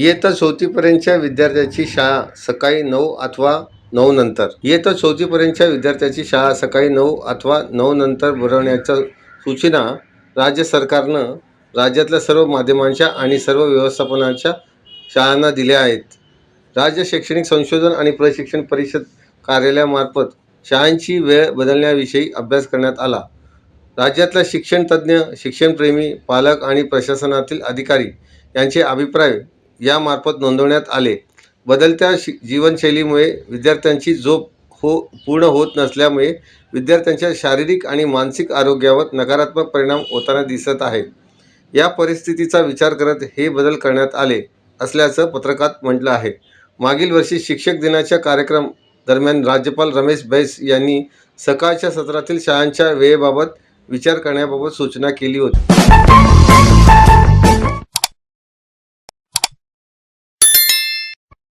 इयत्ता चौथीपर्यंतच्या विद्यार्थ्याची शाळा सकाळी नऊ अथवा नऊ नंतर. इयत्ता चौथीपर्यंतच्या विद्यार्थ्याची शाळा सकाळी नऊ अथवा नऊ नंतर भरवण्याच्या सूचना राज्य सरकारनं राज्यातल्या सर्व माध्यमांच्या आणि सर्व व्यवस्थापनाच्या शाळांना दिल्या आहेत. राज्य शैक्षणिक संशोधन आणि प्रशिक्षण परिषद कार्यालयामार्फत शाळांची वेळ बदलण्याविषयी अभ्यास करण्यात आला. राज्यातल्या शिक्षणतज्ज्ञ शिक्षणप्रेमी पालक आणि प्रशासनातील अधिकारी यांचे अभिप्राय यामार्फत नोंदवण्यात आले. बदलत्या शि जीवनशैलीमुळे विद्यार्थ्यांची झोप हो पूर्ण होत नसल्यामुळे विद्यार्थ्यांच्या शारीरिक आणि मानसिक आरोग्यावर नकारात्मक परिणाम होताना दिसत आहे या परिस्थितीचा विचार करत हे बदल करण्यात आले असल्याचं पत्रकात म्हटलं आहे. मागील वर्षी शिक्षक दिनाच्या कार्यक्रम दरम्यान राज्यपाल रमेश बैस यांनी सकाळच्या सत्रातील शाळांच्या वेळेबाबत विचार करण्याबाबत सूचना केली होती.